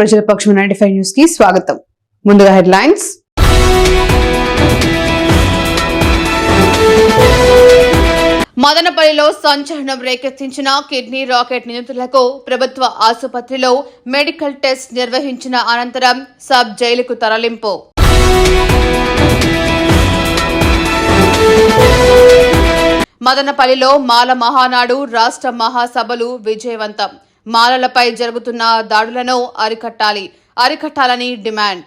ప్రజల పక్షం ninety five న్యూస్కి స్వాగతం. ముందుగా హెడ్లైన్స్. మదనపల్లిలో సంచలనం రేకెత్తించిన కిడ్నీ రాకెట్ నిందితులకు ప్రభుత్వ ఆసుపత్రిలో మెడికల్ టెస్ట్ నిర్వహించిన అనంతరం సబ్ జైలుకు తరలింపు. మదనపల్లిలో మాల మహానాడు రాష్ట్ర మహాసభలు విజయవంతం. మాలలపై జరుగుతున్న దాడులను అరికట్టాలి. అరికట్టాలని డిమాండ్.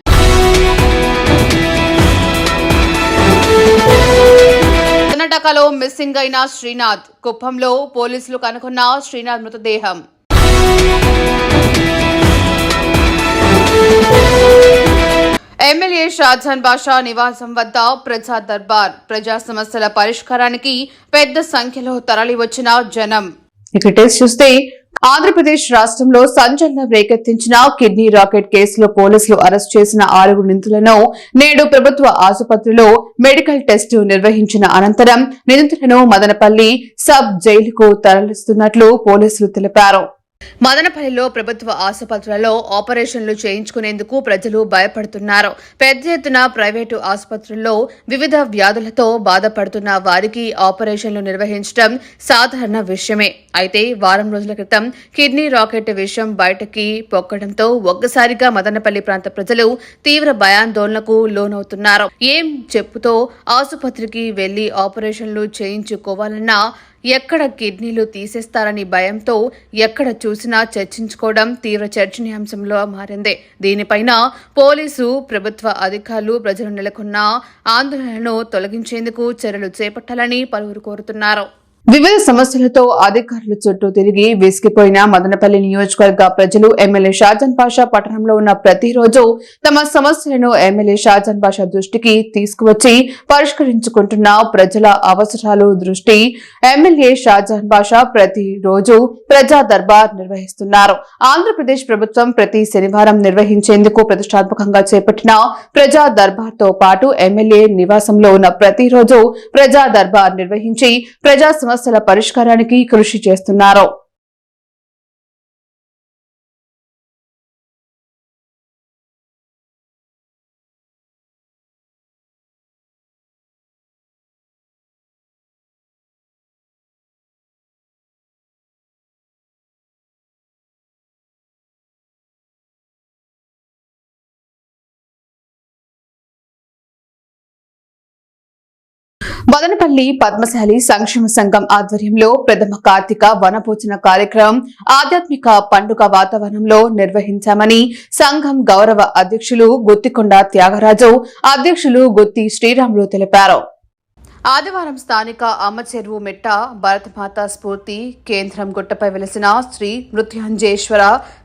కర్ణాటకలో మిస్సింగ్ అయిన శ్రీనాథ్ కుప్పంలో పోలీసులు కనుగొన్న శ్రీనాథ్ మృతదేహం. ఎమ్మెల్యే షాజాన్ బాషా నివాసం వద్ద ప్రజా దర్బార్. ప్రజా సమస్యల పరిష్కారానికి పెద్ద సంఖ్యలో తరలివచ్చిన జనం. ఇక టెస్ట్ చూస్తే ఆంధ్రప్రదేశ్ రాష్ట్రంలో సంచలనం రేకెత్తించిన కిడ్నీ రాకెట్ కేసులో పోలీసులు అరెస్ట్ చేసిన ఆరుగురు నిందితులను నేడు ప్రభుత్వ ఆసుపత్రిలో మెడికల్ టెస్టు నిర్వహించిన అనంతరం నిందితులను మదనపల్లి సబ్ జైలుకు తరలిస్తున్నట్లు పోలీసులు తెలిపారు. మదనపల్లిలో ప్రభుత్వ ఆసుపత్రులలో ఆపరేషన్లు చేయించుకునేందుకు ప్రజలు భయపడుతున్నారు. పెద్ద ఎత్తున ప్రైవేటు ఆసుపత్రుల్లో వివిధ వ్యాధులతో బాధపడుతున్న వారికి ఆపరేషన్లు నిర్వహించడం సాధారణ విషయమే. అయితే వారం రోజుల క్రితం కిడ్నీ రాకెట్ విషయం బయటకి పొక్కడంతో ఒక్కసారిగా మదనపల్లి ప్రాంత ప్రజలు తీవ్ర భయాందోళనకు లోనవుతున్నారు. ఏం చెప్పుతో ఆసుపత్రికి వెళ్ళి ఆపరేషన్లు చేయించుకోవాలన్నా ఎక్కడ కిడ్నీలు తీసేస్తారని భయంతో ఎక్కడ చూసినా చర్చించుకోవడం తీవ్ర చర్చనీయాంశంలో మారింది. దీనిపైన పోలీసు ప్రభుత్వ అధికారులు ప్రజలు నెలకొన్న ఆందోళనను తొలగించేందుకు చర్యలు చేపట్టాలని పలువురు కోరుతున్నారు. వివిధ సమస్యలతో అధికారులు చుట్టూ తిరిగి విసిగిపోయిన మదనపల్లి నియోజకవర్గ ప్రజలు ఎమ్మెల్యే షాజన్ పాషా పట్టణంలో ఉన్న ప్రతిరోజు తమ సమస్యలను ఎమ్మెల్యే షాజన్ పాషా దృష్టికి తీసుకువచ్చి పరిష్కరించుకుంటున్న ప్రజల అవసరాలు దృష్టి ఎమ్మెల్యే షాజన్ పాషా ప్రతిరోజు ప్రజా దర్బార్ నిర్వహిస్తున్నారు. ఆంధ్రప్రదేశ్ ప్రభుత్వం ప్రతి శనివారం నిర్వహించేందుకు ప్రతిష్టాత్మకంగా చేపట్టిన ప్రజా దర్బార్తో పాటు ఎమ్మెల్యే నివాసంలో ఉన్న ప్రతిరోజు ప్రజా దర్బార్ నిర్వహించి ప్రజా సమస్యల పరిష్కారానికి కృషి చేస్తున్నారు. మదనపల్లి పద్మశాలి సంక్షేమ సంఘం ఆధ్వర్యంలో ప్రథమ కార్తీక వనభోజన కార్యక్రమం ఆధ్యాత్మిక పండుగ వాతావరణంలో నిర్వహించామని సంఘం గౌరవ అధ్యక్షులు గుత్తికొండ త్యాగరాజు అధ్యక్షులు గుత్తి శ్రీరాములు తెలిపారు. ఆదివారం స్థానిక అమ్మచెరువు మెట్ట భరతమాత స్ఫూర్తి కేంద్రం గుట్టపై వెలిసిన శ్రీ మృత్యుంజేశ్వర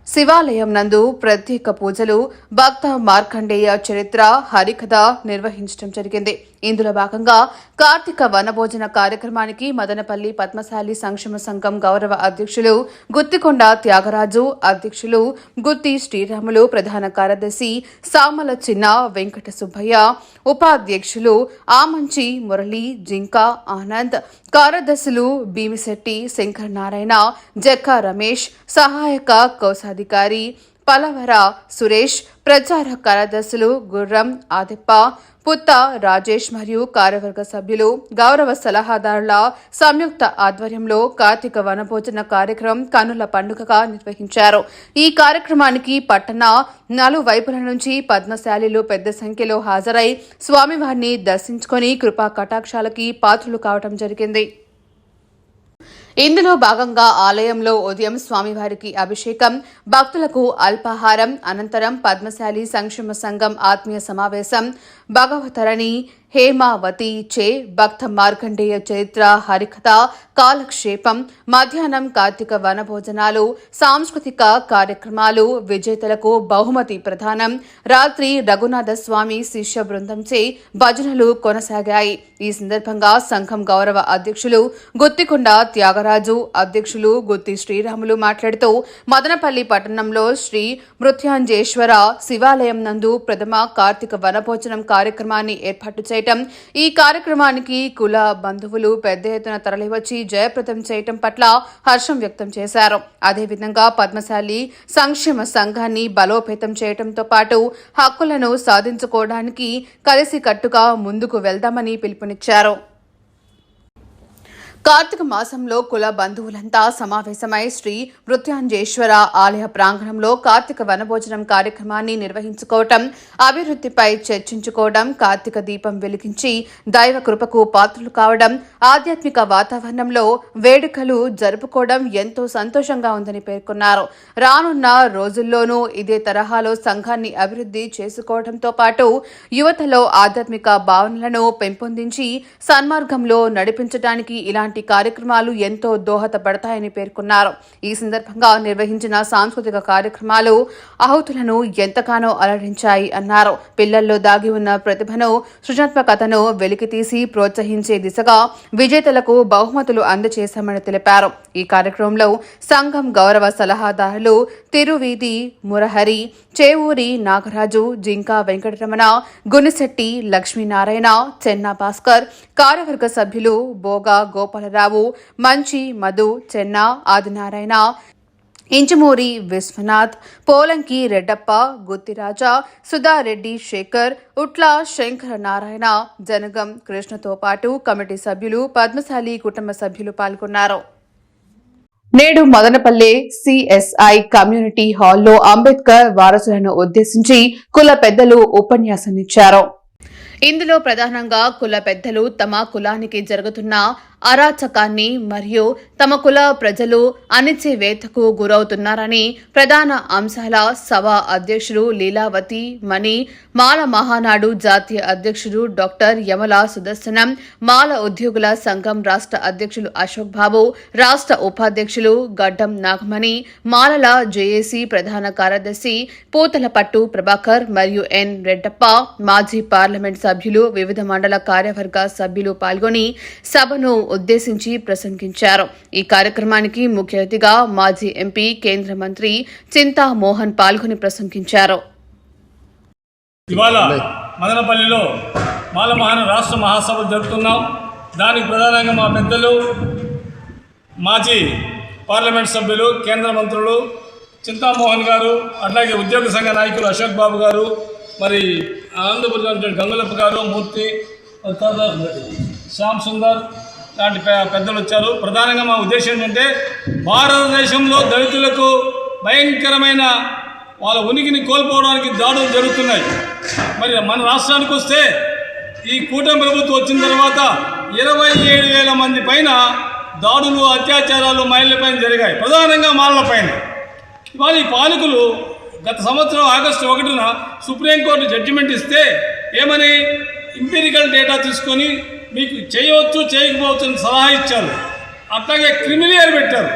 శివాలయం నందు ప్రత్యేక పూజలు భక్త మార్కండేయ చరిత్ర హరికథ నిర్వహించడం జరిగింది. ఇందులో భాగంగా కార్తీక వనభోజన కార్యక్రమానికి మదనపల్లి పద్మశాలి సంక్షేమ సంఘం గౌరవ అధ్యక్షులు గుత్తికొండ త్యాగరాజు అధ్యక్షులు గుత్తి శ్రీరాములు ప్రధాన కార్యదర్శి సామల చిన్న వెంకట సుబ్బయ్య ఉపాధ్యక్షులు ఆమంచి మురళి జింక ఆనంద్ కార్యదర్శులు భీమిశెట్టి శంకర్ నారాయణ జక్కా రమేష్ సహాయక అధికారి పలవర సురేష్ ప్రచార కార్యదర్శులు గుర్రం ఆదిప్ప పుత్త రాజేష్ మరియు కార్యవర్గ సభ్యులు గౌరవ సలహాదారుల సంయుక్త ఆధ్వర్యంలో కార్తీక వనభోజన కార్యక్రమం కనుల పండుగగా నిర్వహించారు. ఈ కార్యక్రమానికి పట్టణ నలువైపుల నుంచి పద్మశాలిలు పెద్ద సంఖ్యలో హాజరై స్వామివారిని దర్శించుకొని కృపా కటాక్షాలకి పాత్రులు కావడం జరిగింది. ఇందులో భాగంగా ఆలయంలో ఉదయం స్వామివారికి అభిషేకం భక్తులకు అల్పాహారం అనంతరం పద్మశాలి సంక్షేమ సంఘం ఆత్మీయ సమావేశం భగవతరణి హేమావతి చే భక్త మార్కండేయ చరిత్ర హరికథ కాలక్షేపం మధ్యాహ్నం కార్తీక వనభోజనాలు సాంస్కృతిక కార్యక్రమాలు విజేతలకు బహుమతి ప్రధానం రాత్రి రఘునాథ స్వామి శిష్య బృందంచే భజనలు కొనసాగాయి. ఈ సందర్భంగా సంఘం గౌరవ అధ్యక్షులు గుత్తికొండ త్యాగరాజు అధ్యక్షులు గుత్తి శ్రీరాములు మాట్లాడుతూ మదనపల్లి పట్టణంలో శ్రీ మృత్యాంజేశ్వర శివాలయం నందు ప్రథమ కార్తీక వనభోజనం కార్యక్రమాన్ని ఏర్పాటు చేశారు చేయటం. ఈ కార్యక్రమానికి కుల బంధువులు పెద్ద ఎత్తున తరలివచ్చి జయప్రదం చేయటం పట్ల హర్షం వ్యక్తం చేశారు. అదేవిధంగా పద్మశాలి సంక్షేమ సంఘాన్ని బలోపేతం చేయటంతో పాటు హక్కులను సాధించుకోవడానికి కలిసి కట్టుగా ముందుకు వెళ్దామని పిలుపునిచ్చారు. కార్తీక మాసంలో కుల బంధువులంతా సమావేశమై శ్రీ మృత్యాంజేశ్వర ఆలయ ప్రాంగణంలో కార్తీక వనభోజనం కార్యక్రమాన్ని నిర్వహించుకోవటం అభివృద్ధిపై చర్చించుకోవడం కార్తీక దీపం వెలిగించి దైవ కృపకు పాత్రలు కావడం ఆధ్యాత్మిక వాతావరణంలో వేడుకలు జరుపుకోవడం ఎంతో సంతోషంగా ఉందని పేర్కొన్నారు. రానున్న రోజుల్లోనూ ఇదే తరహాలో సంఘాన్ని అభివృద్ధి చేసుకోవడంతో పాటు యువతలో ఆధ్యాత్మిక భావనలను పెంపొందించి సన్మార్గంలో నడిపించడానికి ఇలాంటి కార్యక్రమాలు ఎంతో దోహదపడతాయని పేర్కొన్నారు. ఈ సందర్భంగా నిర్వహించిన సాంస్కృతిక కార్యక్రమాలు ఆహుతులను ఎంతగానో అలరించాయి అన్నారు. పిల్లల్లో దాగి ఉన్న ప్రతిభను సృజనాత్మకతను వెలికితీసి ప్రోత్సహించే దిశగా విజేతలకు బహుమతులు అందజేశామని తెలిపారు. ఈ కార్యక్రమంలో సంఘం గౌరవ సలహాదారులు తిరువీధి మురహరి చేవూరి నాగరాజు జింకా వెంకటరమణ గునిశెట్టి లక్ష్మీనారాయణ చెన్నా భాస్కర్ కార్యవర్గ సభ్యులు బోగా గోపాలరావు మంచి మధు చెన్నా ఆదినారాయణ ఇంచుమూరి విశ్వనాథ్ పోలంకి రెడ్డప్ప గుత్తిరాజా సుధారెడ్డి శేఖర్ ఉట్ల శంకర నారాయణ జనగం కృష్ణతో పాటు కమిటీ సభ్యులు పద్మశాలి కుటుంబ సభ్యులు పాల్గొన్నారు. నేడు మదనపల్లె సిఎస్ఐ కమ్యూనిటీ హాల్లో అంబేద్కర్ వారసులను ఉద్దేశించి కుల పెద్దలు ఉపన్యాసమిచ్చారు. ఇందులో ప్రధానంగా కుల పెద్దలు తమ కులానికి జరుగుతున్న అరాచకాన్ని మరియు తమ కుల ప్రజలు అణిచివేతకు గురవుతున్నారని ప్రధాన అంశాల సభ అధ్యక్షుడు లీలావతి మణి మాల మహానాడు జాతీయ అధ్యక్షుడు డాక్టర్ యమల సుదర్శనం మాల ఉద్యోగుల సంఘం రాష్ట్ర అధ్యక్షులు అశోక్ బాబు రాష్ట్ర ఉపాధ్యక్షులు గడ్డం నాగమణి మాలల జేఏసీ ప్రధాన కార్యదర్శి పూతలపట్టు ప్రభాకర్ మరియు ఎన్ రెడ్డప్ప మాజీ పార్లమెంట్ సభ్యులు వివిధ మండల కార్యవర్గ సభ్యులు పాల్గొని సభను ఉద్దేశించి ప్రసంగించారు. ఈ కార్యక్రమానికి ముఖ్య అతిథిగా మాజీ ఎంపీ కేంద్ర మంత్రి చింతా మోహన్ పాల్గొని ప్రసంగించారు. ఇవాళ మదనపల్లిలో మాలమహాన రాష్ట్ర మహాసభలు జరుపుతున్నాం. దానికి ప్రధానంగా మా పెద్దలు మాజీ పార్లమెంట్ సభ్యులు కేంద్ర మంత్రులు చింతామోహన్ గారు అట్లాగే ఉద్యోగ సంఘ నాయకులు అశోక్ బాబు గారు మరి ఆనందపురం గంగులప్ప గారు మూర్తి శ్యామ్ సుందర్ లాంటి పెద్దలు వచ్చారు. ప్రధానంగా మా ఉద్దేశం ఏంటంటే భారతదేశంలో దళితులకు భయంకరమైన వాళ్ళ ఉనికిని కోల్పోవడానికి దాడులు జరుగుతున్నాయి. మరి మన రాష్ట్రానికి వస్తే ఈ కూటమి ప్రభుత్వం వచ్చిన తర్వాత ఇరవై ఏడు వేల మంది పైన దాడులు అత్యాచారాలు మహిళలపైన జరిగాయి. ప్రధానంగా మాలలపైన ఇవాళ ఈ పాలకులు గత సంవత్సరం ఆగస్టు ఒకటిన సుప్రీంకోర్టు జడ్జిమెంట్ ఇస్తే ఏమని? ఇంపీరికల్ డేటా తీసుకొని మీకు చేయవచ్చు చేయకపోవచ్చు అని సలహా ఇచ్చారు. అట్లాగే క్రిమినల్ పెట్టారు.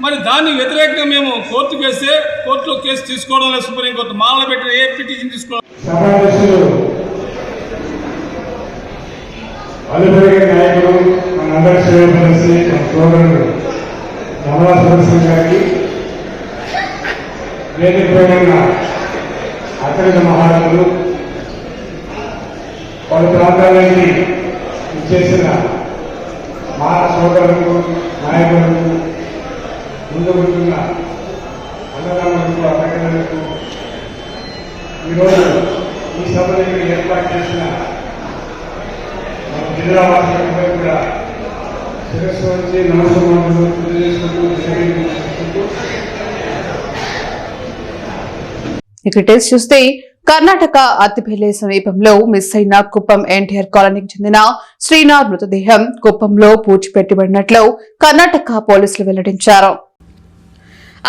మరి దాన్ని వ్యతిరేకంగా మేము కోర్టు వేస్తే కోర్టులో కేసు తీసుకోవడం లేదు సుప్రీంకోర్టు మాల పెట్టిన ఏ పిటిషన్ తీసుకోవడం సమావేశంలో అతని మహారాజులు పలు ప్రాంతాల చేసిన మా సోదరులకు నాయకులకు ముందుకుంటున్న అన్నదానులకు అన్నగలకు ఈరోజు ఈ సభను ఏర్పాటు చేసిన మన జిల్లా వాసులందరూ కూడా శిరస్సు వచ్చి నమస్కారం తెలియజేసుకుంటూ తెలియజేసుకుంటూ. ఇక టెస్ట్ చూస్తే కర్ణాటక అత్తిపెల్లె సమీపంలో మిస్ అయిన కుప్పం ఎన్టీఆర్ కాలనీకి చెందిన శ్రీనాథ్ మృతదేహం కుప్పంలో పూడ్చిపెట్టబడినట్లు కర్ణాటక పోలీసులు వెల్లడించారు.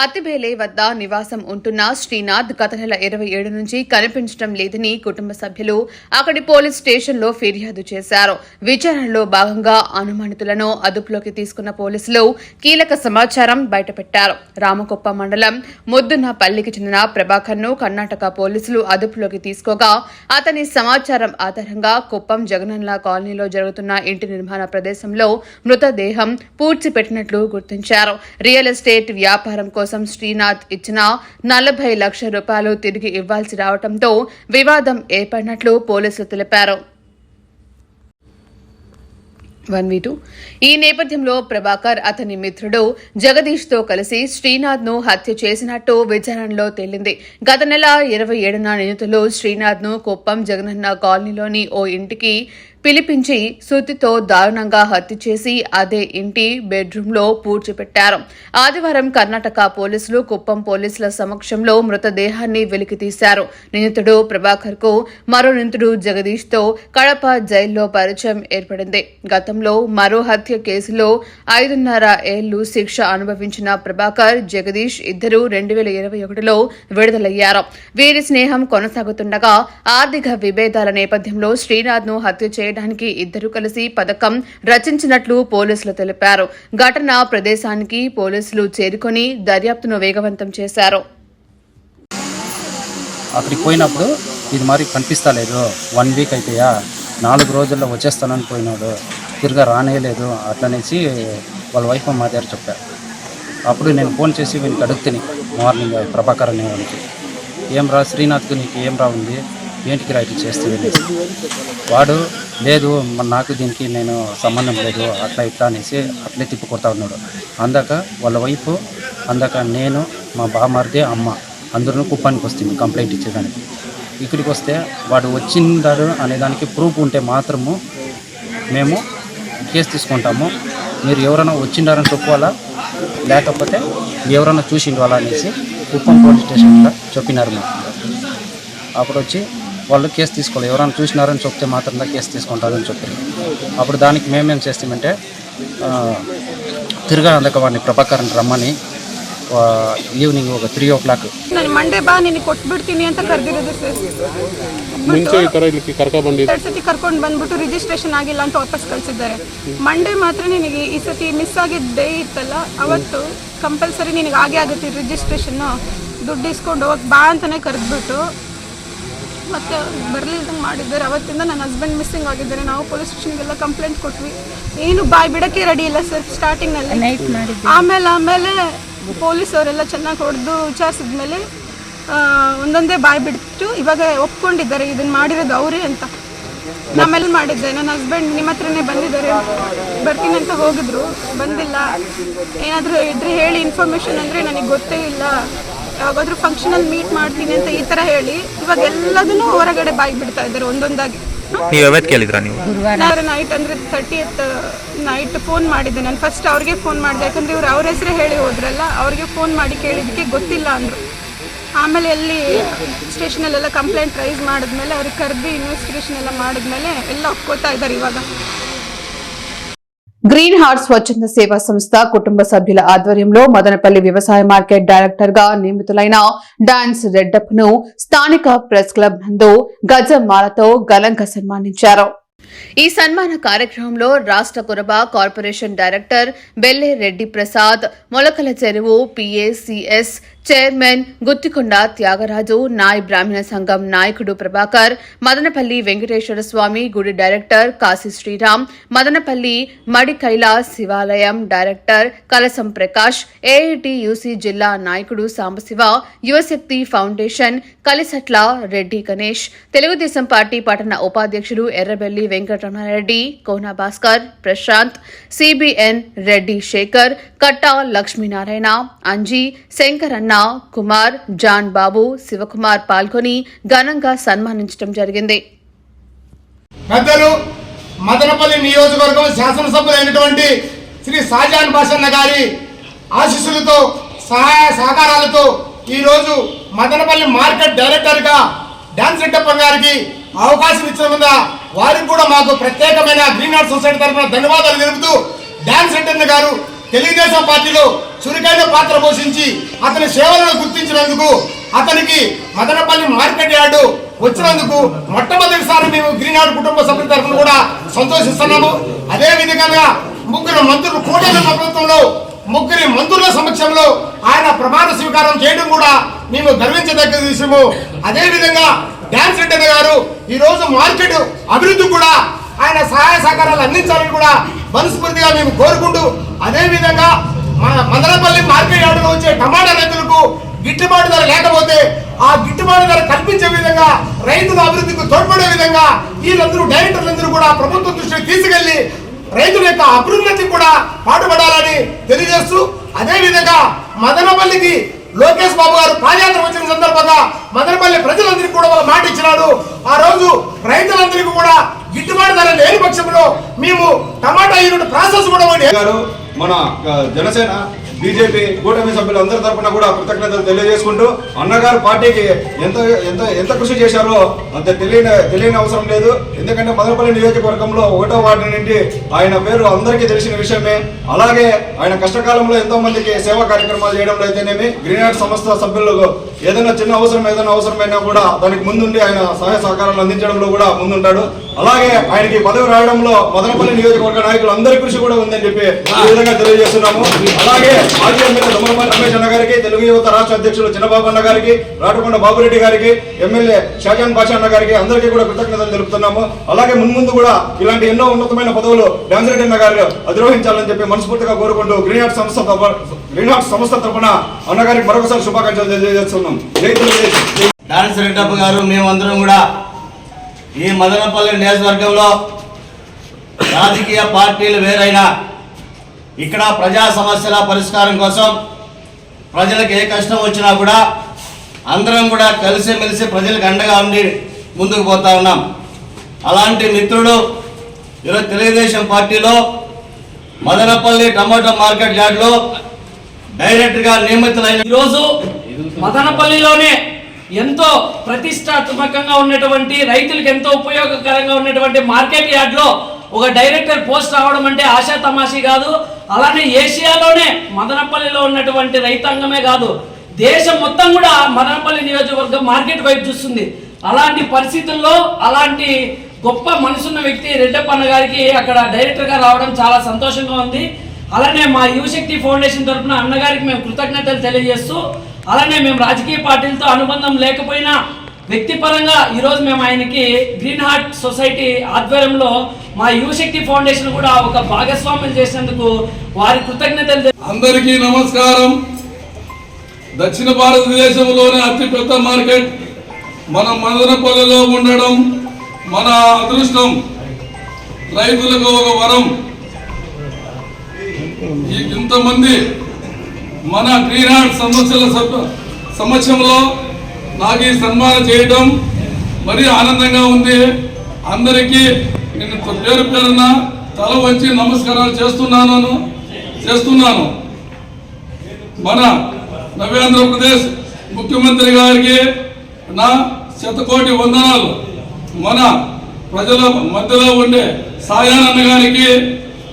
అత్తిబేలే వద్ద నివాసం ఉంటున్న శ్రీనాథ్ గత నెల ఇరవై ఏడు నుంచి కనిపించడం లేదని కుటుంబ సభ్యులు అక్కడి పోలీస్ స్టేషన్లో ఫిర్యాదు చేశారు. విచారణలో భాగంగా అనుమానితులను అదుపులోకి తీసుకున్న పోలీసులు కీలక సమాచారం బయటపెట్టారు. రామకొప్ప మండలం ముద్దునపల్లికి చెందిన ప్రభాకర్ను కర్ణాటక పోలీసులు అదుపులోకి తీసుకోగా అతని సమాచారం ఆధారంగా కుప్పం జగనన్న కాలనీలో జరుగుతున్న ఇంటి నిర్మాణ ప్రదేశంలో మృతదేహం పూడ్చిపెట్టినట్లు గుర్తించారు. రియల్ ఎస్టేట్ వ్యాపారం కోసం శ్రీనాథ్ ఇచ్చిన నలభై లక్షల రూపాయలు తిరిగి ఇవ్వాల్సి రావడంతో వివాదం ఏర్పడినట్లు పోలీసులు తెలిపారు. One two. ఈ నేపథ్యంలో ప్రభాకర్ అతని మిత్రుడు జగదీష్తో కలిసి శ్రీనాథ్ను హత్య చేసినట్టు విచారణలో తేలింది. గత నెల ఇరవై ఏడున నిందితులు శ్రీనాథ్ను కుప్పం జగనన్న కాలనీలోని ఓ ఇంటికి పిలిపించి సుత్తితో దారుణంగా హత్య చేసి అదే ఇంటి బెడ్రూంలో పూడ్చిపెట్టారు. ఆదివారం కర్ణాటక పోలీసులు కుప్పం పోలీసుల సమక్షంలో మృతదేహాన్ని వెలికితీశారు నిందితుడు ప్రభాకర్కు మరో నిందితుడు జగదీష్తో కడప జైల్లో పరిచయం ఏర్పడింది. గతంలో మరో హత్య కేసులో ఐదున్నర ఏళ్ళు శిక్ష అనుభవించిన ప్రభాకర్ జగదీష్ ఇద్దరు రెండు వేల ఇరవై ఒకటిలో విడుదలయ్యారు. వీరి స్నేహం కొనసాగుతుండగా ఆర్థిక విభేదాల నేపథ్యంలో శ్రీనాథ్ను హత్య చేయడానికి ఇద్దరు కలిసి పథకం రచించినట్లు పోలీసులు తెలిపారు. ఘటన ప్రదేశానికి పోలీసులు చేరుకొని దర్యాప్తును వేగవంతం చేశారు. అక్కడికి పోయినప్పుడు ఇది మరి కనిపిస్తా లేదు వన్ వీక్ అయిపోయా. నాలుగు రోజుల్లో వచ్చేస్తానని పోయినాడు. తిరిగా రానేయలేదు అట్లనేసి వాళ్ళ వైఫ్ మా దగ్గర చెప్పారు అప్పుడు నేను ఫోన్ చేసి వీనికి అడుగుతాను మార్నింగ్ ప్రభాకర్ అనేవానికి ఏం రా శ్రీనాథ్కి నీకు ఏం రా ఉంది? ఏంటికి రైతు చేస్తుంది చేస్తే వాడు లేదు నాకు దీనికి నేను సంబంధం లేదు అట్లా ఇట్లా అనేసి అట్లే తిప్పి కొడతా ఉన్నాడు. అందాక వాళ్ళ వైపు అందాక నేను మా బామారిదే అమ్మ అందరూ కుప్పానికి వస్తుంది కంప్లైంట్ ఇచ్చేదానికి. ఇక్కడికి వస్తే వాడు వచ్చిందాడు అనేదానికి ప్రూఫ్ ఉంటే మాత్రము మేము కేసు తీసుకుంటాము. మీరు ఎవరైనా వచ్చిండారని చెప్పుకోవాలా? లేకపోతే ఎవరైనా చూసిండు అలా అనేసి కుప్పం పోలీస్ స్టేషన్లో చెప్పినారు మాకు. అప్పుడు వచ్చి వాళ్ళు కేసు తీసుకోవాలి ఎవరైనా చూసినారని చెప్తే మాత్రం కేసు తీసుకుంటారని చెప్పారు అప్పుడు దానికి మేమేం చేస్తామంటే ఆ, తిరగా అందక వాడిని ప్రభాకరన్ రమ్మని ఆ, ఈవినింగ్ ఒక త్రీ ఓ ಕ್ಲಾಕ್ ನಾನು ಮಂಡೇ ಬಾ ನಿನಗೆ ಕೊಟ್ಬಿಡ್ತೀನಿ ಅಂತ ಕರೆದಿರೋದು ಸರ್ ಮುಂಚೆ ಈ ಥರ ಇಲ್ಲಿ ಕರ್ಕ ಬಂದಿದ್ದು ಎರಡು ಸತಿ ಕರ್ಕೊಂಡು ಬಂದ್ಬಿಟ್ಟು ರಿಜಿಸ್ಟ್ರೇಷನ್ ಆಗಿಲ್ಲ ಅಂತ ವಾಪಸ್ ಕಳಿಸಿದ್ದಾರೆ ಮಂಡೇ ಮಾತ್ರ ನಿನಗೆ ಈ ಸತಿ ಮಿಸ್ ಆಗಿದ್ದ ಡೇ ಇತ್ತಲ್ಲ ಅವತ್ತು ಕಂಪಲ್ಸರಿ ನಿನಗೆ ಆಗೇ ಆಗುತ್ತೆ ರಿಜಿಸ್ಟ್ರೇಷನ್ನು ದುಡ್ಡು ಇಸ್ಕೊಂಡು ಹೋಗಕ್ಕೆ ಬಾ ಅಂತಲೇ ಕರೆದ್ಬಿಟ್ಟು ಮತ್ತೆ ಬರಲಿಲ್ದಂಗೆ ಮಾಡಿದ್ದಾರೆ. ಅವತ್ತಿಂದ ನನ್ನ ಹಸ್ಬೆಂಡ್ ಮಿಸ್ಸಿಂಗ್ ಆಗಿದ್ದಾರೆ. ನಾವು ಪೊಲೀಸ್ ಸ್ಟೇಷನ್ಗೆಲ್ಲ ಕಂಪ್ಲೇಂಟ್ ಕೊಟ್ವಿ. ಏನು ಬಾಯ್ ಬಿಡಕ್ಕೆ ರೆಡಿ ಇಲ್ಲ ಸರ್ ಸ್ಟಾರ್ಟಿಂಗ್ನಲ್ಲಿ ಆಮೇಲೆ ಆಮೇಲೆ ಪೊಲೀಸ್ ಅವರೆಲ್ಲ ಚೆನ್ನಾಗಿ ಹೊಡೆದು ವಿಚಾರಿಸಿದ್ಮೇಲೆ ಒಂದೊಂದೇ ಬಾಯ್ ಬಿಟ್ಟು ಇವಾಗ ಒಪ್ಕೊಂಡಿದ್ದಾರೆ. ಇದನ್ನು ಮಾಡಿರೋದು ಅವರೇ ಅಂತ. ಆಮೇಲೆ ಮಾಡಿದ್ದೆ. ನನ್ನ ಹಸ್ಬೆಂಡ್ ನಿಮ್ಮ ಹತ್ರನೇ ಬಂದಿದ್ದಾರೆ. ಬರ್ತೀನಿ ಅಂತ ಹೋಗಿದ್ರು. ಬಂದಿಲ್ಲ. ಏನಾದರೂ ಇದ್ರೆ ಹೇಳಿ ಇನ್ಫಾರ್ಮೇಷನ್ ಅಂದರೆ ನನಗೆ ಗೊತ್ತೇ ಇಲ್ಲ. ಯಾವಾಗಾದ್ರೂ ಫಂಕ್ಷನಲ್ಲಿ ಮೀಟ್ ಮಾಡ್ತೀನಿ ಅಂತ ಈ ತರ ಹೇಳಿ ಇವಾಗ ಎಲ್ಲದನ್ನು ಹೊರಗಡೆ ಬಾಯಿ ಬಿಡ್ತಾ ಇದ್ದಾರೆ ಒಂದೊಂದಾಗಿ. ನೀವು ಯಾವತ್ತು ಕೇಳಿದ್ರಾ ನೀವು? ನಾಳೆ ನೈಟ್ ಅಂದ್ರೆ ತರ್ಟಿ ನೈಟ್ ಫೋನ್ ಮಾಡಿದ್ದೆ ನಾನು. ಫಸ್ಟ್ ಅವ್ರಿಗೆ ಫೋನ್ ಮಾಡಿದೆ ಯಾಕಂದ್ರೆ ಇವ್ರು ಅವ್ರ ಹೆಸರು ಹೇಳಿ ಹೋದ್ರಲ್ಲ ಅವ್ರಿಗೆ ಫೋನ್ ಮಾಡಿ ಕೇಳಿದ್ದಕ್ಕೆ ಗೊತ್ತಿಲ್ಲ ಅಂದರು. ಆಮೇಲೆ ಅಲ್ಲಿ ಸ್ಟೇಷನಲ್ಲೆಲ್ಲ ಕಂಪ್ಲೇಂಟ್ ರೈಸ್ ಮಾಡಿದ್ಮೇಲೆ ಅವ್ರಿಗೆ ಕರೆದು ಇನ್ವೆಸ್ಟಿಗೇಷನ್ ಎಲ್ಲ ಮಾಡಿದ್ಮೇಲೆ ಎಲ್ಲ ಒಪ್ಕೋತಾ ಇದ್ದಾರೆ ಇವಾಗ. గ్రీన్ హార్ట్ స్వచ్ఛంద సేవా సంస్థ కుటుంబ సభ్యుల ఆధ్వర్యంలో మదనపల్లి వ్యవసాయ మార్కెట్ డైరెక్టర్గా నియమితులైన డాన్స్ రెడ్డప్ను స్థానిక ప్రెస్ క్లబ్ నందు గజమాలతో ఘనంగా సన్మానించారు. ఈ సన్మాన కార్యక్రమంలో రాష్ట్ర Kuruba corporation director Belle Reddy Prasad Molakala Cheruvu PACS chairman Guthikonda Tyagaraju నాయ్ బ్రాహ్మణ సంఘం నాయకుడు ప్రభాకర్ మదనపల్లి వెంకటేశ్వర స్వామి గుడి డైరెక్టర్ కాశీ శ్రీరామ్ మదనపల్లి మడికైల శివాలయం డైరెక్టర్ కలసం ప్రకాష్ ఏఐటి యూసీ జిల్లా నాయకుడు సాంబశివ యువశక్తి ఫౌండేషన్ కలిసట్ల రెడ్డి గణేష్ తెలుగుదేశం పార్టీ పట్టణ ఉపాధ్యక్షుడు ఎర్రబెల్లి వెంకటరమణారెడ్డి కోనా భాస్కర్ ప్రశాంత్ సిబిఎన్ రెడ్డి శేఖర్ కట్టా లక్ష్మీనారాయణ అంజీ శంకరన్న కుమార్ జాన్ బాబు శివకుమార్ పాల్గొని ఘనంగా సన్మానించడం జరిగింది. పెద్దలు మదనపల్లి నియోజకవర్గం శాసనసభ్యులైనటువంటి శ్రీ షాజాన్ భాషన్న గారి ఆశీస్సులతో సహాయ సహకారాలతో ఈరోజు మదనపల్లి మార్కెట్ డైరెక్టర్గా డాన్స్ రెడ్డప్ప గారికి అవకాశం ఇచ్చినందున వారికి కూడా మాకు ప్రత్యేకమైన గ్రీన్ ఆర్ట్ సొసైటీ తరఫున ధన్యవాదాలు తెలుపుతూ డాన్స్ రెడ్డన్న గారు తెలుగుదేశం పార్టీలో చురుకైన పాత్ర పోషించి అతని సేవలను గుర్తించినందుకు అతనికి మదనపల్లి మార్కెట్ యార్డు వచ్చినందుకు మొట్టమొదటిసారి మేము గిరినాడు కుటుంబ సభ్యుల తరఫున కూడా సంతోషిస్తున్నాము. అదే విధంగా ముగ్గురు మంత్రులు కూటమి ప్రభుత్వంలో ముగ్గురి మంత్రుల సమక్షంలో ఆయన ప్రమాణ స్వీకారం చేయడం కూడా మేము గర్వించదగ్గ విషయము. అదేవిధంగా డాన్స్ రెడ్డి గారు ఈరోజు మార్కెట్ అభివృద్ధి కూడా ఆయన సహాయ సహకారాలు అందించాలని కూడా మనస్ఫూర్తిగా మేము కోరుకుంటూ అదేవిధంగా మన మదనపల్లి మార్కెట్ యార్డులో వచ్చే టమాటా రైతులకు గిట్టుబాటు ధర లేకపోతే ఆ గిట్టుబాటు ధర కల్పించే విధంగా రైతుల అభివృద్ధికి తోడ్పడే విధంగా వీళ్ళందరూ డైరెక్టర్లందరూ కూడా ప్రభుత్వం దృష్టికి తీసుకెళ్ళి రైతుల యొక్క అభివృద్ధి కూడా పాటుపడాలని తెలియజేస్తూ అదేవిధంగా మదనపల్లికి లోకేష్ బాబు గారు పాదయాత్ర వచ్చిన సందర్భంగా మదనపల్లి ప్రజలందరికీ కూడా ఒక మాట ఇచ్చినాడు. ఆ రోజు రైతులందరికీ కూడా గిట్టుబాటు ధర లేని పక్షంలో మేము టమాటా యూనిట్ ప్రాసెస్ కూడా మన జనసేన బీజేపీ కూటమి సభ్యులు అందరి తరపున కూడా కృతజ్ఞతలు తెలియజేసుకుంటూ అన్నగారు పార్టీకి ఎంత ఎంత ఎంత కృషి చేశారో అంత తెలియని తెలియని అవసరం లేదు. ఎందుకంటే మదనపల్లి నియోజకవర్గంలో ఒకటో వార్డు నుండి ఆయన పేరు అందరికీ తెలిసిన విషయమే. అలాగే ఆయన కష్టకాలంలో ఎంతో మందికి సేవా కార్యక్రమాలు చేయడంలో అయితేనేమి గ్రీన్ సంస్థ సభ్యులకు ఏదైనా చిన్న అవసరం ఏదైనా అవసరమైనా కూడా దానికి ముందుండి ఆయన సహాయ సహకారాలు అందించడంలో కూడా ముందుంటాడు. అలాగే ఆయనకి పదవి రావడంలో మదనపల్లి నియోజకవర్గ నాయకులు అందరి కృషి కూడా ఉందని చెప్పి ఈ విధంగా తెలియజేస్తున్నాము. అలాగే మాజీ ఎమ్మెల్యే దొమ్మలపల్లి రమేష్ అన్న గారికి తెలుగు యువత రాష్ట్ర అధ్యక్షులు చిన్నబాబు అన్న గారికి రాటుకొండ బాబురెడ్డి గారికి ఎమ్మెల్యే షాజాన్ బాషా అన్న గారికి అందరికీ కూడా కృతజ్ఞతలు తెలుపుతున్నాము. అలాగే మున్ముందు కూడా ఇలాంటి ఎన్నో ఉన్నతమైన పదవులు డాన్స్ రెడ్డి అన్న గారు అధిరోహించాలని చెప్పి మనస్ఫూర్తిగా కోరుకుంటూ గ్రీన్ ఆర్ట్ సంస్థ గ్రీన్ ఆర్ట్ సంస్థ తరఫున అన్నగారికి మరొకసారి శుభాకాంక్షలు తెలియజేస్తున్నాం. జై తెలుగుదేశం డాన్స్ రెడ్డప్ప గారు మేమందరం కూడా ఈ మదనపల్లి నియోజకవర్గంలో రాజకీయ పార్టీలు వేరైనా ఇక్కడ ప్రజా సమస్యల పరిష్కారం కోసం ప్రజలకు ఏ కష్టం వచ్చినా కూడా అందరం కూడా కలిసిమెలిసి ప్రజలకు అండగా ఉండి ముందుకు పోతా ఉన్నాం. అలాంటి మిత్రుడు ఈరోజు తెలుగుదేశం పార్టీలో మదనపల్లి టమాటో మార్కెట్ యార్డ్లో డైరెక్ట్గా నియమితులైన ఈరోజు మదనపల్లిలోనే ఎంతో ప్రతిష్టాత్మకంగా ఉన్నటువంటి రైతులకు ఎంతో ఉపయోగకరంగా ఉన్నటువంటి మార్కెట్ యార్డ్లో ఒక డైరెక్టర్ పోస్ట్ రావడం అంటే ఆశా తమాషి కాదు అలానే ఏషియాలోనే మదనపల్లిలో ఉన్నటువంటి రైతాంగమే కాదు. దేశం మొత్తం కూడా మదనపల్లి నియోజకవర్గం మార్కెట్ వైపు చూస్తుంది. అలాంటి పరిస్థితుల్లో అలాంటి గొప్ప మనసున్న వ్యక్తి రెడ్డప్పన్న గారికి అక్కడ డైరెక్టర్గా రావడం చాలా సంతోషంగా ఉంది. అలానే మా యువశక్తి ఫౌండేషన్ తరఫున అన్నగారికి మేము కృతజ్ఞతలు తెలియజేస్తూ అలానే మేము రాజకీయ పార్టీలతో అనుబంధం లేకపోయినా వ్యక్తిపరంగా ఈరోజు మేము ఆయనకి గ్రీన్ హార్ట్ సొసైటీ ఆధ్వర్యంలో మా యువశక్తి ఫౌండేషన్ కూడా ఒక భాగస్వామ్యం చేసినందుకు వారి కృతజ్ఞతలు అందరికీ నమస్కారం. దక్షిణ భారతదేశంలోనే అతిపెద్ద మార్కెట్. మన మదనపల్లెలో ఉండడం మన అదృష్టం రైతులకు ఒక వరం. ఇంతమంది మన గ్రీన్ హార్ట్ సమస్యల సమక్షంలో నాకు ఈ సన్మానం చేయడం మరీ ఆనందంగా ఉంది. అందరికీ నేను పేరు పేరున తల వచ్చి నమస్కారాలు చేస్తున్నాను చేస్తున్నాను. మన నవ్యాంధ్రప్రదేశ్ ముఖ్యమంత్రి గారికి నా శతకోటి వందనాలు. మన ప్రజల మధ్యలో ఉండే సాయానంద గారికి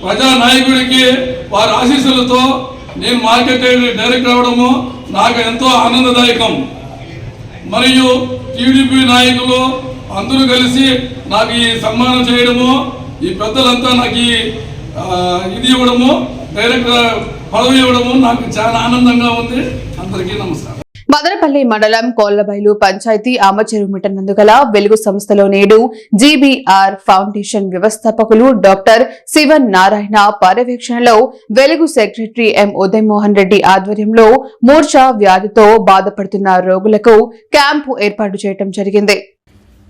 ప్రజా నాయకుడికి వారి ఆశీస్సులతో నేను మార్కెట్ డైరెక్ట్ అవడము నాకు ఎంతో ఆనందదాయకం. మరియు టీడీపీ నాయకులు అందరూ కలిసి నాకు ఈ సన్మానం చేయడము ఈ పెద్దలంతా నాకు ఇది ఇవ్వడము డైరెక్ట్ పదవి ఇవ్వడము నాకు చాలా ఆనందంగా ఉంది. అందరికీ నమస్కారం. మదనపల్లి మండలం కోళ్ళబైలు పంచాయతీ ఆమచెరుమిట నందుగల వెలుగు సంస్థలో నేడు జీబీఆర్ ఫౌండేషన్ వ్యవస్థాపకులు డాక్టర్ శివన్ నారాయణ పర్యవేక్షణలో వెలుగు సెక్రటరీ ఎం ఉదయమోహన్ రెడ్డి ఆధ్వర్యంలో మూర్ఛ వ్యాధితో బాధపడుతున్న రోగులకు క్యాంపు ఏర్పాటు చేయడం జరిగింది.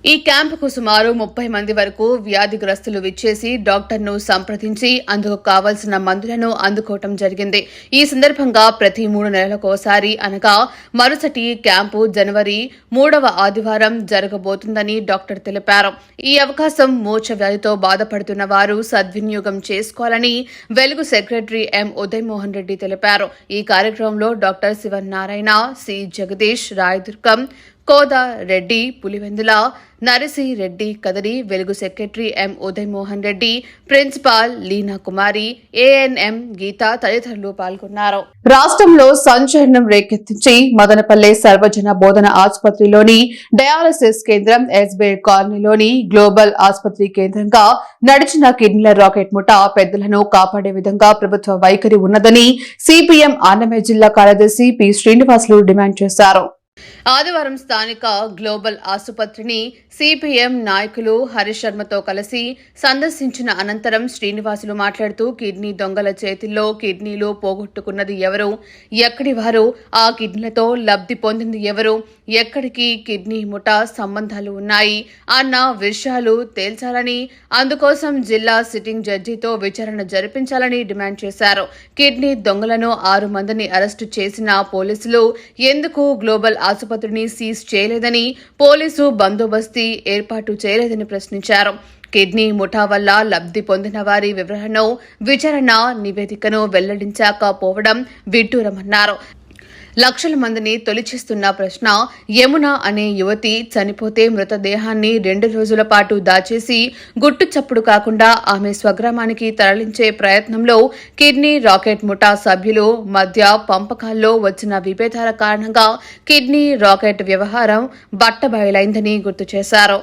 ఈ క్యాంపుకు సుమారు ముప్పై మంది వరకు వ్యాధిగ్రస్తులు విచ్చేసి డాక్టర్ను సంప్రదించి అందుకు కావలసిన మందులను అందుకోవటం జరిగింది. ఈ సందర్భంగా ప్రతి మూడు నెలలకోసారి అనగా మరుసటి క్యాంపు జనవరి మూడవ ఆదివారం జరగబోతుందని డాక్టర్ తెలిపారు. ఈ అవకాశం మూర్ఛ వ్యాధితో బాధపడుతున్న వారు సద్వినియోగం చేసుకోవాలని వెలుగు సెక్రటరీ ఎం ఉదయమోహన్ రెడ్డి తెలిపారు. ఈ కార్యక్రమంలో doctor Sivanarayana C Jagadish Rayadurgam Koda Reddy Pulivendula Narasi Reddy Kadiri Velugu secretary M Udayamohan Reddy principal Leena Kumari ANM Geetha తదితరులు పాల్గొన్నారు. రాష్ట్రంలో సంచలనం రేకెత్తించి మదనపల్లె సర్వజన బోధన ఆసుపత్రిలోని డయాలసిస్ కేంద్రం ఎస్బీఐ కాలనీలోని గ్లోబల్ ఆసుపత్రి కేంద్రంగా నడిచిన కిడ్నీల రాకెట్ ముఠా పెద్దలను కాపాడే విధంగా ప్రభుత్వ వైఖరి ఉన్నదని సిపిఎం అన్నమయ్య జిల్లా కార్యదర్శి పి శ్రీనివాసులు డిమాండ్ చేశారు. ఆదివారం స్థానిక గ్లోబల్ ఆసుపత్రిని సిపిఎం నాయకులు హరీష్ శర్మతో కలిసి సందర్శించిన అనంతరం శ్రీనివాసులు మాట్లాడుతూ కిడ్నీ దొంగల చేతిల్లో కిడ్నీలు పోగొట్టుకున్నది ఎవరు? ఎక్కడి వారు? ఆ కిడ్నీలతో లబ్ధి పొందింది ఎవరు? ఎక్కడికి కిడ్నీ ముఠా సంబంధాలు ఉన్నాయి అన్న విషయాలు తేల్చాలని అందుకోసం జిల్లా సిట్టింగ్ జడ్జితో విచారణ జరిపించాలని డిమాండ్ చేశారు. కిడ్నీ దొంగలను ఆరు మందిని అరెస్టు చేసిన పోలీసులు ఎందుకు గ్లోబల్ ఆసుపత్రిని సీజ్ చేయలేదని పోలీసు బందోబస్తీ ఏర్పాటు చేయలేదని ప్రశ్నించారు. కిడ్నీ ముఠా వల్ల లబ్ధి పొందిన వారి వివరణను విచారణ నివేదికను వెల్లడించకపోవడం విడ్డూరమన్నారు. లక్షల మందిని తొలిచిస్తున్న ప్రశ్న యమున అనే యువతి చనిపోతే మృతదేహాన్ని రెండు రోజుల పాటు దాచేసి గుట్టు చప్పుడు కాకుండా ఆమె స్వగ్రామానికి తరలించే ప్రయత్నంలో కిడ్నీ రాకెట్ ముఠా సభ్యులు మధ్య పంపకాల్లో వచ్చిన విభేదాల కారణంగా కిడ్నీ రాకెట్ వ్యవహారం బట్టబయలైందని గుర్తు చేశారు.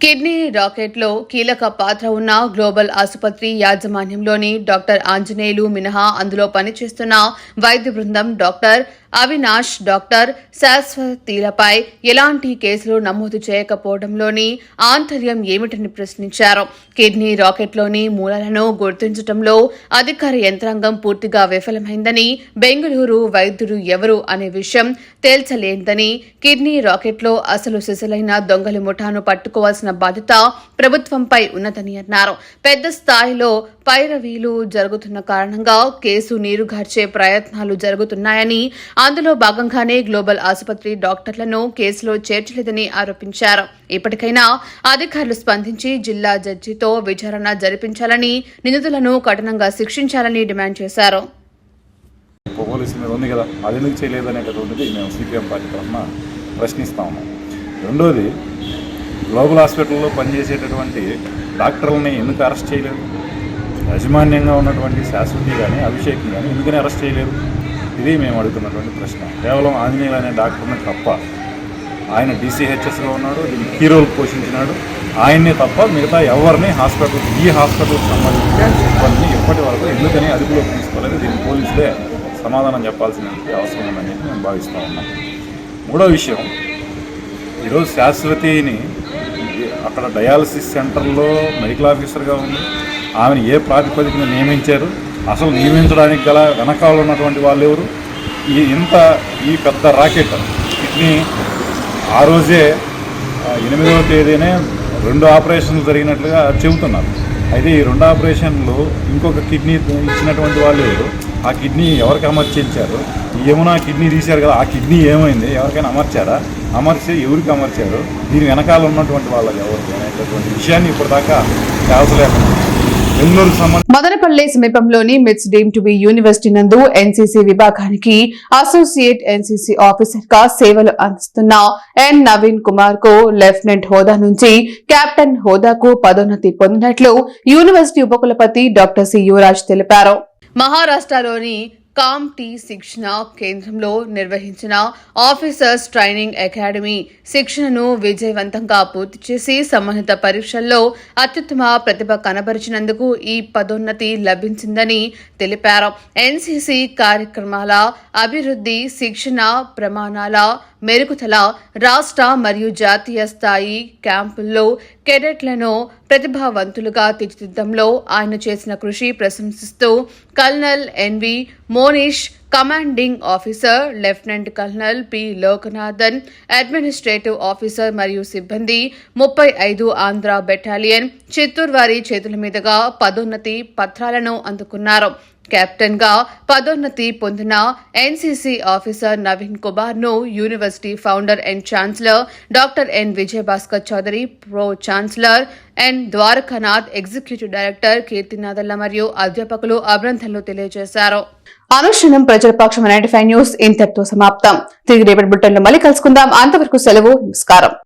కిడ్నీ రాకెట్లో కీలక పాత్ర ఉన్న గ్లోబల్ ఆసుపత్రి యాజమాన్యంలోని డాక్టర్ ఆంజనేయులు మినహా అందులో పనిచేస్తున్న వైద్య బృందం డాక్టర్ అవినాష్ డాక్టర్ శాశ్వతీలపై ఎలాంటి కేసులు నమోదు చేయకపోవడంలోని ఆంతర్యం ఏమిటని ప్రశ్నించారు. కిడ్నీ రాకెట్లోని మూలాలను గుర్తించడంలో అధికార యంత్రాంగం పూర్తిగా విఫలమైందని బెంగళూరు వైద్యుడు ఎవరు అనే విషయం తేల్చలేదని కిడ్నీ రాకెట్లో అసలు సిసలైన దొంగలి ముఠాను పట్టుకోవాల్సిన బాధ్యత ప్రభుత్వంపై ఉన్నదని అన్నారు. పెద్ద స్థాయిలో పైరవీలు జరుగుతున్న కారణంగా కేసు నీరుగార్చే ప్రయత్నాలు జరుగుతున్నాయని అందులో భాగంగానే గ్లోబల్ ఆసుపత్రి డాక్టర్లను కేసులో చేర్చలేదని ఆరోపించారు. ఇప్పటికైనా అధికారులు స్పందించి జిల్లా జడ్జితో విచారణ జరిపించాలని నిందితులను కఠినంగా శిక్షించాలని డిమాండ్ చేశారు. పోలీసు మీద ఉంది కదా అది ఎందుకు చేయలేదు అనేటటువంటిది మేము సిపిఎం పార్టీ తరఫున ప్రశ్నిస్తా ఉన్నాం. రెండోది గ్లోబల్ హాస్పిటల్లో పనిచేసేటటువంటి డాక్టర్లని ఎందుకు అరెస్ట్ చేయలేదు? యాజమాన్యంగా ఉన్నటువంటి శాశ్వతి కానీ అభిషేక్ కానీ ఎందుకని అరెస్ట్ చేయలేదు? ఇది మేము అడుగుతున్నటువంటి ప్రశ్న. కేవలం ఆంజనేయులు అనే డాక్టర్ని తప్ప ఆయన డీసీహెచ్ఎస్గా ఉన్నాడు దీనికి హీరోలు పోషించినాడు. ఆయన్నే తప్ప మిగతా ఎవరిని హాస్పిటల్ ఈ హాస్పిటల్కి సంబంధించిన సిబ్బందిని ఇప్పటి వరకు ఎందుకని అదుపులోకి తీసుకోలేదు దీన్ని పోలీసులే సమాధానం చెప్పాల్సిన అవసరం ఉందని చెప్పి మేము భావిస్తూ ఉన్నాం. మూడో విషయం ఈరోజు శాశ్వతిని అక్కడ డయాలసిస్ సెంటర్లో మెడికల్ ఆఫీసర్గా ఉంది ఆమెను ఏ ప్రాతిపదికన నియమించారు? అసలు నియమించడానికి గల వెనకాల ఉన్నటువంటి వాళ్ళు ఎవరు? ఈ ఇంత ఈ పెద్ద రాకెట్ కిడ్నీ ఆ రోజే ఎనిమిదవ తేదీనే రెండు ఆపరేషన్లు జరిగినట్లుగా చెబుతున్నారు. అయితే ఈ రెండు ఆపరేషన్లు ఇంకొక కిడ్నీ ఇచ్చినటువంటి వాళ్ళు ఎవరు? ఆ కిడ్నీ ఎవరికి అమర్చించారు ఏమైనా కిడ్నీ తీశారు కదా ఆ కిడ్నీ ఏమైంది? ఎవరికైనా అమర్చారా? అమర్చి ఎవరికి అమర్చారు? దీని వెనకాల ఉన్నటువంటి వాళ్ళకి ఎవరికి అనేటటువంటి విషయాన్ని ఇప్పటిదాకా తేల్చలేకపోతున్నాం మదనపల్లి సమీపంలోని MITS deem to be university నందు ఎన్సీసీ విభాగానికి అసోసియేట్ ఎన్సీసీ ఆఫీసర్గా సేవలు అందిస్తున్న ఎన్ నవీన్ కుమార్కు లెఫ్టినెంట్ హోదా నుంచి కెప్టెన్ హోదాకు పదోన్నతి పొందినట్లు యూనివర్సిటీ ఉపకులపతి డాక్టర్ సి యువరాజ్ తెలిపారు. మహారాష్ట్రలోని కామ్ టీ శిక్షణ కేంద్రంలో నిర్వహించిన ఆఫీసర్స్ ట్రైనింగ్ అకాడమీ శిక్షణను విజయవంతంగా పూర్తి చేసి సంబంధిత పరీక్షల్లో అత్యుత్తమ ప్రతిభ కనబరిచినందుకు ఈ పదోన్నతి లభించిందని తెలిపారు. ఎన్సీసీ కార్యక్రమాల అభివృద్ధి శిక్షణ ప్రమాణాల మెరుగుదల రాష్ట్ర మరియు జాతీయ స్థాయి క్యాంపుల్లో కెడెట్లను ప్రతిభావంతులుగా తీర్చిదిద్దంలో ఆయన చేసిన కృషి ప్రశంసిస్తూ colonel NV Monish commanding officer lieutenant colonel P. Lokanathan administrative officer మరియు సిబ్బంది ముప్పై ఐదు ఆంధ్ర బెటాలియన్ చిత్తూరు వారి చేతుల మీదుగా పదోన్నతి పత్రాలను అందుకున్నారు. కెప్టెన్గా పదోన్నతి పొందిన NCC officer Naveen కుమార్ను university founder and chancellor doctor N Vijayabhaskar Chowdary pro chancellor N Dwarakanath executive director కీర్తినాథల్ల మరియు అధ్యాపకులు అభినందనలు తెలియజేశారు. అనుక్షణం ప్రజల పక్షం నైన్టీ ఫైవ్ న్యూస్ ఇంతటితో సమాప్తం. తిరిగి రేపటి బుట్టంలో మళ్ళీ కలుసుకుందాం. అంతవరకు సెలవు నమస్కారం.